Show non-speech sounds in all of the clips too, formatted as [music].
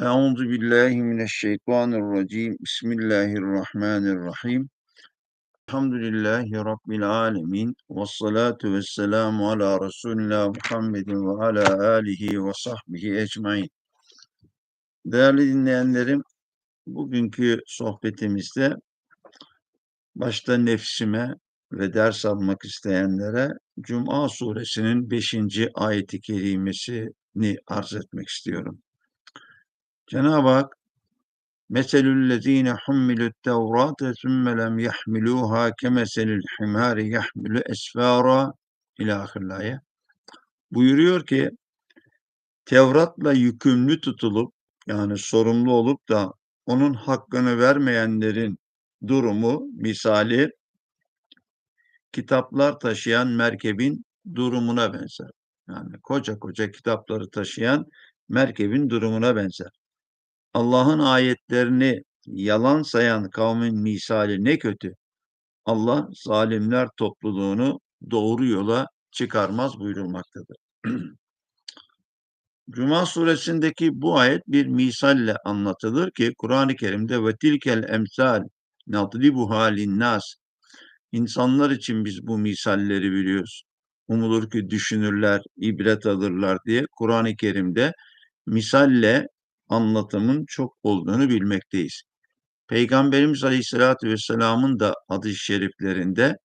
Euzu billahi mineşşeytanirracim. Bismillahirrahmanirrahim. Elhamdülillahi rabbil alamin. Ves salatu vesselamu ala Resulina Muhammedin ve ala alihi ve sahbihi ecmaîn. Değerli dinleyenlerim, bugünkü sohbetimizde başta nefsime ve ders almak isteyenlere Cuma suresinin 5. ayeti kerimesini arz etmek istiyorum. Cenab-ı Hak Meselüllezine hummilut tevrate sümme lem yahmiluha kemeselil himari yahmilu esfara ilahirlaya. Buyuruyor ki Tevrat'la yükümlü tutulup yani sorumlu olup da onun hakkını vermeyenlerin durumu misali kitaplar taşıyan merkebin durumuna benzer. Yani koca koca kitapları taşıyan merkebin durumuna benzer. Allah'ın ayetlerini yalan sayan kavmin misali ne kötü. Allah zalimler topluluğunu doğru yola çıkarmaz buyurulmaktadır. [clears throat] Cuma suresindeki bu ayet bir misalle anlatılır ki Kur'an-ı Kerim'de ve tilkel emsal nadribu halin nas insanlar için biz bu misalleri biliyoruz. Umulur ki düşünürler, ibret alırlar diye Kur'an-ı Kerim'de misalle anlatımın çok olduğunu bilmekteyiz. Peygamberimiz Aleyhisselatü Vesselam'ın da hadis şeriflerinde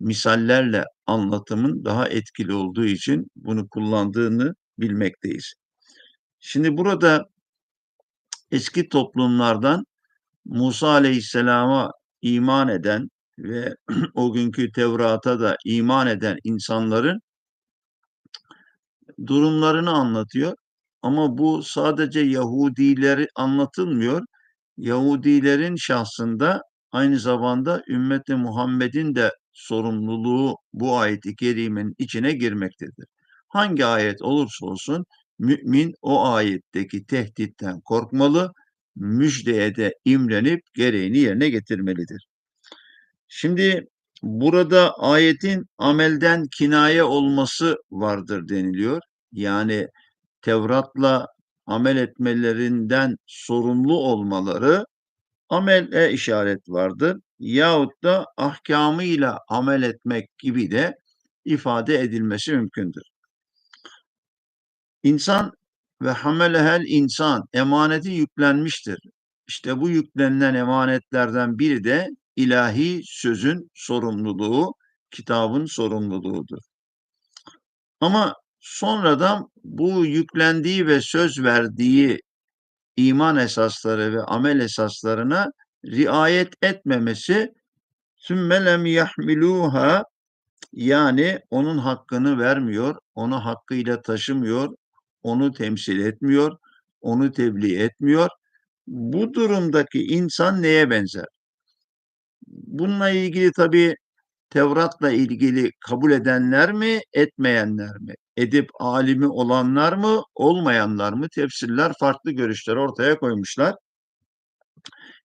misallerle anlatımın daha etkili olduğu için bunu kullandığını bilmekteyiz. Şimdi burada eski toplumlardan Musa Aleyhisselam'a iman eden ve [clears throat] o günkü Tevrat'a da iman eden insanların durumlarını anlatıyor. Ama bu sadece Yahudileri anlatılmıyor. Yahudilerin şahsında aynı zamanda ümmeti Muhammed'in de sorumluluğu bu ayet-i kerimenin içine girmektedir. Hangi ayet olursa olsun mümin o ayetteki tehditten korkmalı, müjdeye de imrenip gereğini yerine getirmelidir. Şimdi burada ayetin amelden kinaye olması vardır deniliyor. Yani Tevrat'la amel etmelerinden sorumlu olmaları amele işaret vardır. Yahut da ahkamıyla amel etmek gibi de ifade edilmesi mümkündür. İnsan ve hamelehel insan emaneti yüklenmiştir. İşte bu yüklenilen emanetlerden biri de ilahi sözün sorumluluğu, kitabın sorumluluğudur. Ama sonradan bu yüklendiği ve söz verdiği iman esasları ve amel esaslarına riayet etmemesi sümme lem yahmiluha yani onun hakkını vermiyor, onu hakkıyla taşımıyor, onu temsil etmiyor, onu tebliğ etmiyor. Bu durumdaki insan neye benzer? Bununla ilgili tabii Tevrat'la ilgili kabul edenler mi, etmeyenler mi? Edip alimi olanlar mı, olmayanlar mı? Tefsirler farklı görüşler ortaya koymuşlar.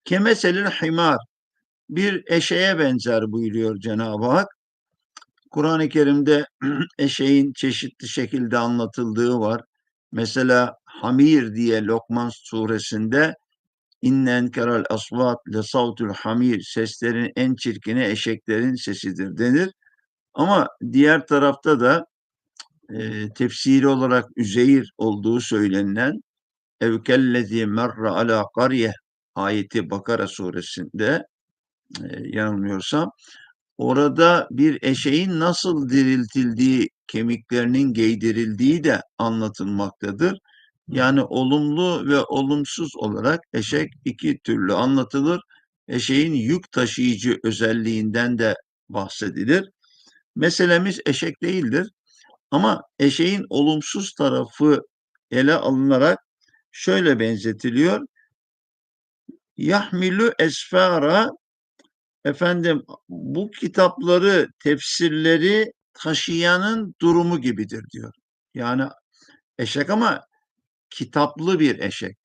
Kemeselil himar bir eşeğe benzer buyuruyor Cenab-ı Hak. Kur'an-ı Kerim'de [clears throat] eşeğin çeşitli şekilde anlatıldığı var. Mesela Hamir diye Lokman suresinde İnne enkeral asvat le savtul hamir seslerin en çirkini eşeklerin sesidir denir. Ama diğer tarafta da e, tefsiri olarak Üzeyir olduğu söylenilen evkellezi merra ala qarye ayeti Bakara suresinde e, yanılmıyorsam orada bir eşeğin nasıl diriltildiği, kemiklerinin giydirildiği de anlatılmaktadır. Yani olumlu ve olumsuz olarak eşek iki türlü anlatılır. Eşeğin yük taşıyıcı özelliğinden de bahsedilir. Meselemiz eşek değildir. Ama eşeğin olumsuz tarafı ele alınarak şöyle benzetiliyor. Yahmilu esfara efendim bu kitapları, tefsirleri taşıyanın durumu gibidir diyor. Yani eşek ama kitaplı bir eşek.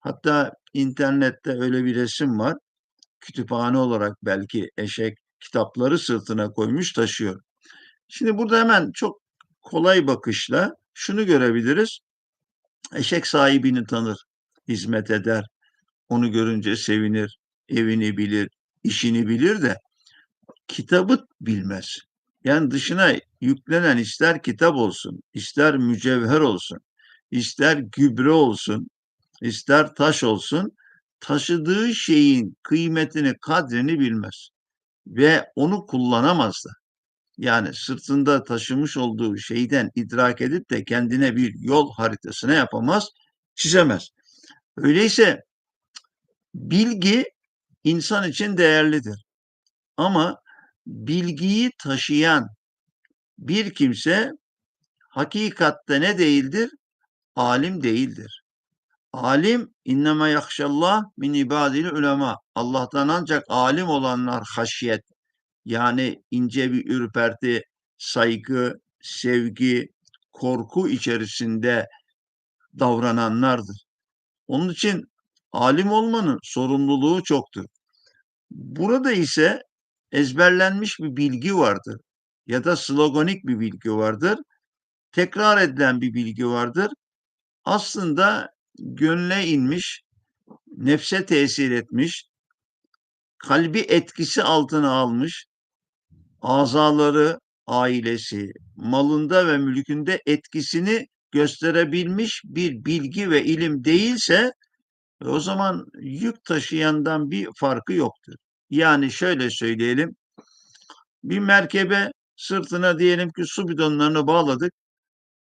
Hatta internette öyle bir resim var. Kütüphane olarak belki eşek kitapları sırtına koymuş taşıyor. Şimdi burada hemen çok kolay bakışla şunu görebiliriz. Eşek sahibini tanır. hizmet eder. Onu görünce sevinir, evini bilir, işini bilir de kitabı bilmez. Yani dışına yüklenen ister kitap olsun, ister mücevher olsun, ister gübre olsun, ister taş olsun, taşıdığı şeyin kıymetini, kadrini bilmez ve onu kullanamaz da. Yani sırtında taşımış olduğu şeyden idrak edip de kendine bir yol haritasına yapamaz, çizemez. Öyleyse bilgi insan için değerlidir. Ama bilgiyi taşıyan bir kimse hakikatte ne değildir? Alim değildir. Alim inneme yakşallah min ibadil ulema. Allah'tan ancak alim olanlar haşyet yani ince bir ürperti, saygı, sevgi, korku içerisinde davrananlardır. Onun için alim olmanın sorumluluğu çoktur. Burada ise ezberlenmiş bir bilgi vardır ya da sloganik bir bilgi vardır. Tekrar edilen bir bilgi vardır. Aslında gönle inmiş, nefse tesir etmiş, kalbi etkisi altına almış, azaları, ailesi, malında ve mülkünde etkisini gösterebilmiş bir bilgi ve ilim değilse o zaman yük taşıyandan bir farkı yoktur. Yani şöyle söyleyelim. Bir merkebe sırtına diyelim ki su bidonlarını bağladık.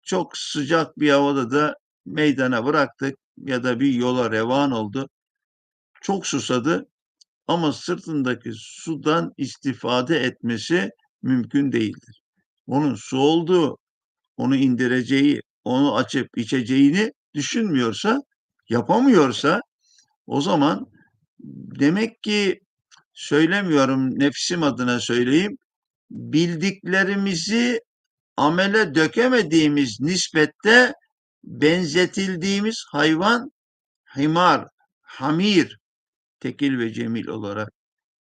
Çok sıcak bir havada da meydana bıraktık ya da bir yola revan oldu. Çok susadı ama sırtındaki sudan istifade etmesi mümkün değildir. Onun su olduğu, onu indireceği, onu açıp içeceğini düşünmüyorsa, yapamıyorsa o zaman demek ki söylemiyorum nefsim adına söyleyeyim. Bildiklerimizi amele dökemediğimiz nispette benzetildiğimiz hayvan himar, hamir, tekil ve cemil olarak,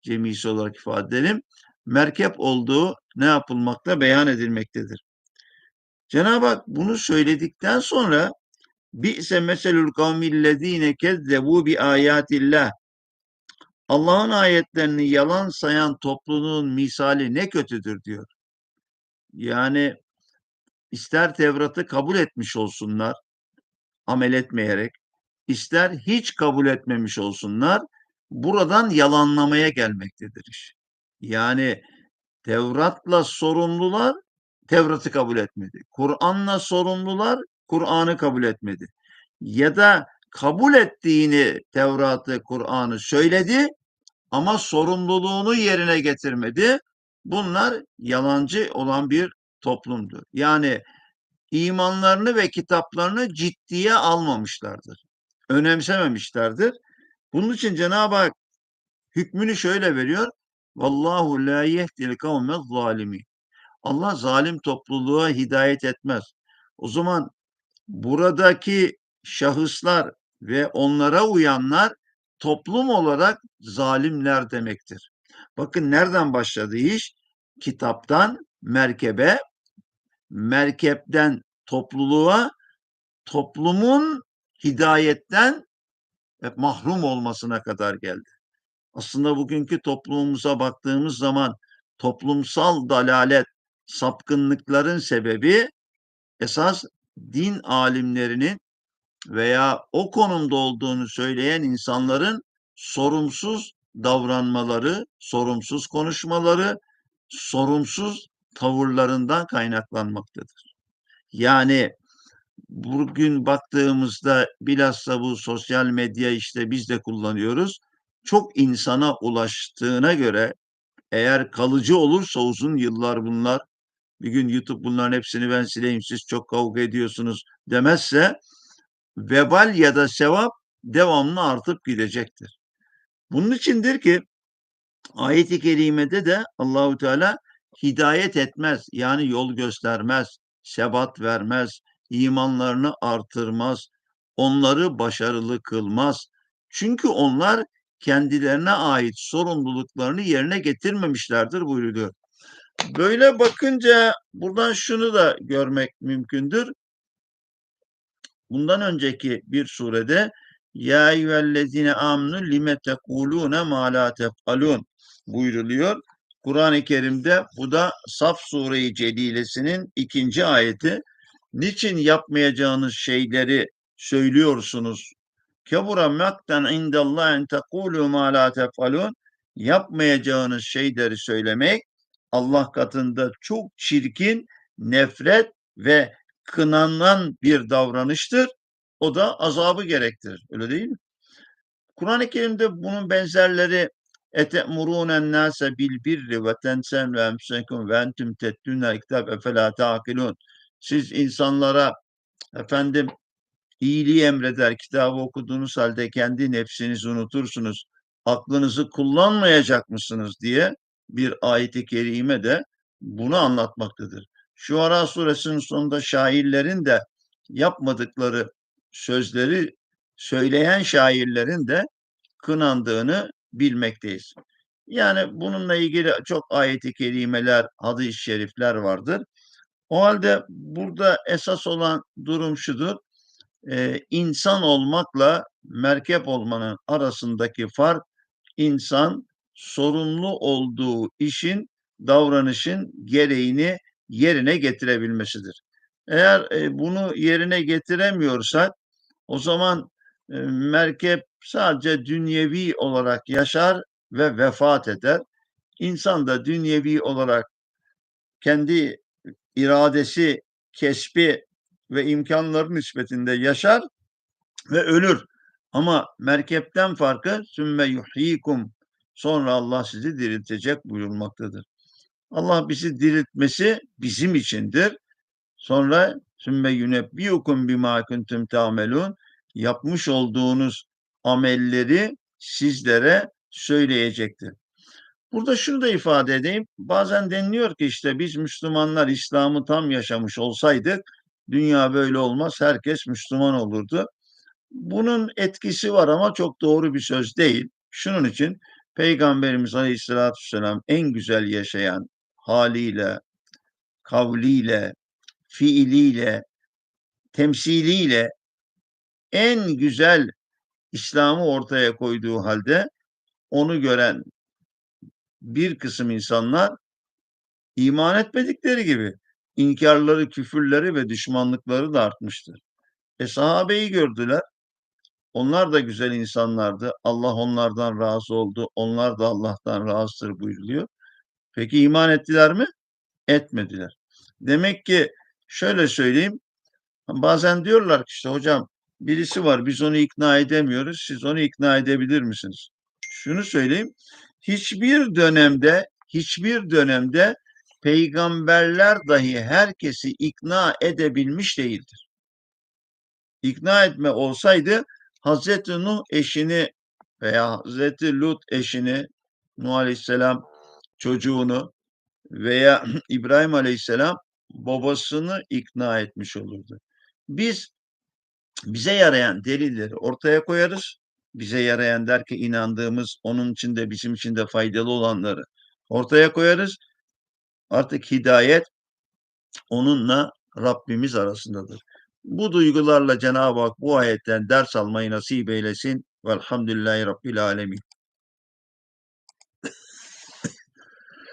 cemisi olarak ifade edelim, merkep olduğu ne yapılmakta beyan edilmektedir. Cenab-ı Hak bunu söyledikten sonra bi'se meselul kavmillezine kezzebu bi ayatillah Allah'ın ayetlerini yalan sayan topluluğun misali ne kötüdür diyor. Yani ister Tevrat'ı kabul etmiş olsunlar, amel etmeyerek, ister hiç kabul etmemiş olsunlar, buradan yalanlamaya gelmektedir iş. Yani Tevrat'la sorumlular Tevrat'ı kabul etmedi. Kur'an'la sorumlular Kur'an'ı kabul etmedi. Ya da kabul ettiğini Tevrat'ı, Kur'an'ı söyledi ama sorumluluğunu yerine getirmedi. Bunlar yalancı olan bir toplumdur. Yani imanlarını ve kitaplarını ciddiye almamışlardır. Önemsememişlerdir. Bunun için Cenab-ı Hak hükmünü şöyle veriyor. Vallahu la yehdil kavme zalimi. Allah zalim topluluğa hidayet etmez. O zaman buradaki şahıslar ve onlara uyanlar toplum olarak zalimler demektir. Bakın nereden başladı iş? Kitaptan merkebe, merkepten topluluğa, toplumun hidayetten mahrum olmasına kadar geldi. Aslında bugünkü toplumumuza baktığımız zaman toplumsal dalalet, sapkınlıkların sebebi esas din alimlerinin veya o konumda olduğunu söyleyen insanların sorumsuz davranmaları, sorumsuz konuşmaları, sorumsuz tavırlarından kaynaklanmaktadır. Yani bugün baktığımızda bilhassa bu sosyal medya işte biz de kullanıyoruz. Çok insana ulaştığına göre eğer kalıcı olursa uzun yıllar bunlar bir gün YouTube bunların hepsini ben sileyim siz çok kavga ediyorsunuz demezse vebal ya da sevap devamlı artıp gidecektir. Bunun içindir ki ayet-i kerimede de Allahu Teala hidayet etmez yani yol göstermez, sebat vermez, imanlarını artırmaz, onları başarılı kılmaz. Çünkü onlar kendilerine ait sorumluluklarını yerine getirmemişlerdir buyuruyor. Böyle bakınca buradan şunu da görmek mümkündür. Bundan önceki bir surede Ya eyyühellezine amenu lime tekulune ma la tef'alun buyruluyor. Kur'an-ı Kerim'de bu da Saf Sure-i Celilesinin ikinci ayeti. Niçin yapmayacağınız şeyleri söylüyorsunuz? Kebura maktan indallah en tekulu ma la tef'alun yapmayacağınız şeyleri söylemek Allah katında çok çirkin, nefret ve kınanan bir davranıştır. O da azabı gerektirir. Öyle değil mi? Kur'an-ı Kerim'de bunun benzerleri ete'murûnen nâse bil birri ve tensen ve emsekum ve entüm tettûnel kitâb efelâ ta'kilûn. Siz insanlara efendim iyiliği emreder, kitabı okuduğunuz halde kendi nefsinizi unutursunuz, aklınızı kullanmayacak mısınız diye bir ayet-i kerime de bunu anlatmaktadır. Şu Ara suresinin sonunda şairlerin de yapmadıkları sözleri söyleyen şairlerin de kınandığını bilmekteyiz. Yani bununla ilgili çok ayet-i kerimeler, hadis-i şerifler vardır. O halde burada esas olan durum şudur. Ee, insan olmakla merkep olmanın arasındaki fark insan sorumlu olduğu işin, davranışın gereğini yerine getirebilmesidir. Eğer e, bunu yerine getiremiyorsak o zaman e, merkep sadece dünyevi olarak yaşar ve vefat eder. İnsan da dünyevi olarak kendi iradesi, kesbi ve imkanları nispetinde yaşar ve ölür. Ama merkepten farkı sümme yuhyikum sonra Allah sizi diriltecek buyurulmaktadır. Allah bizi diriltmesi bizim içindir. Sonra sümme yunebbiyukum bima kuntum ta'melun yapmış olduğunuz amelleri sizlere söyleyecektir. Burada şunu da ifade edeyim. Bazen deniliyor ki işte biz Müslümanlar İslam'ı tam yaşamış olsaydık dünya böyle olmaz. Herkes Müslüman olurdu. Bunun etkisi var ama çok doğru bir söz değil. Şunun için Peygamberimiz Aleyhisselatü Vesselam en güzel yaşayan haliyle, kavliyle, fiiliyle, temsiliyle en güzel İslam'ı ortaya koyduğu halde onu gören bir kısım insanlar iman etmedikleri gibi inkarları, küfürleri ve düşmanlıkları da artmıştır. E sahabeyi gördüler. Onlar da güzel insanlardı. Allah onlardan razı oldu. Onlar da Allah'tan razıdır buyuruluyor. Peki iman ettiler mi? Etmediler. Demek ki şöyle söyleyeyim. Bazen diyorlar ki işte hocam birisi var biz onu ikna edemiyoruz. Siz onu ikna edebilir misiniz? Şunu söyleyeyim. Hiçbir dönemde hiçbir dönemde peygamberler dahi herkesi ikna edebilmiş değildir. İkna etme olsaydı Hazreti Nuh eşini veya Hazreti Lut eşini Nuh Aleyhisselam çocuğunu veya [clears throat] İbrahim Aleyhisselam babasını ikna etmiş olurdu. Biz bize yarayan delilleri ortaya koyarız. Bize yarayan der ki inandığımız, onun için de bizim için de faydalı olanları ortaya koyarız. Artık hidayet onunla Rabbimiz arasındadır. Bu duygularla Cenab-ı Hak bu ayetten ders almayı nasip eylesin. Velhamdülillahi Rabbil Alemin.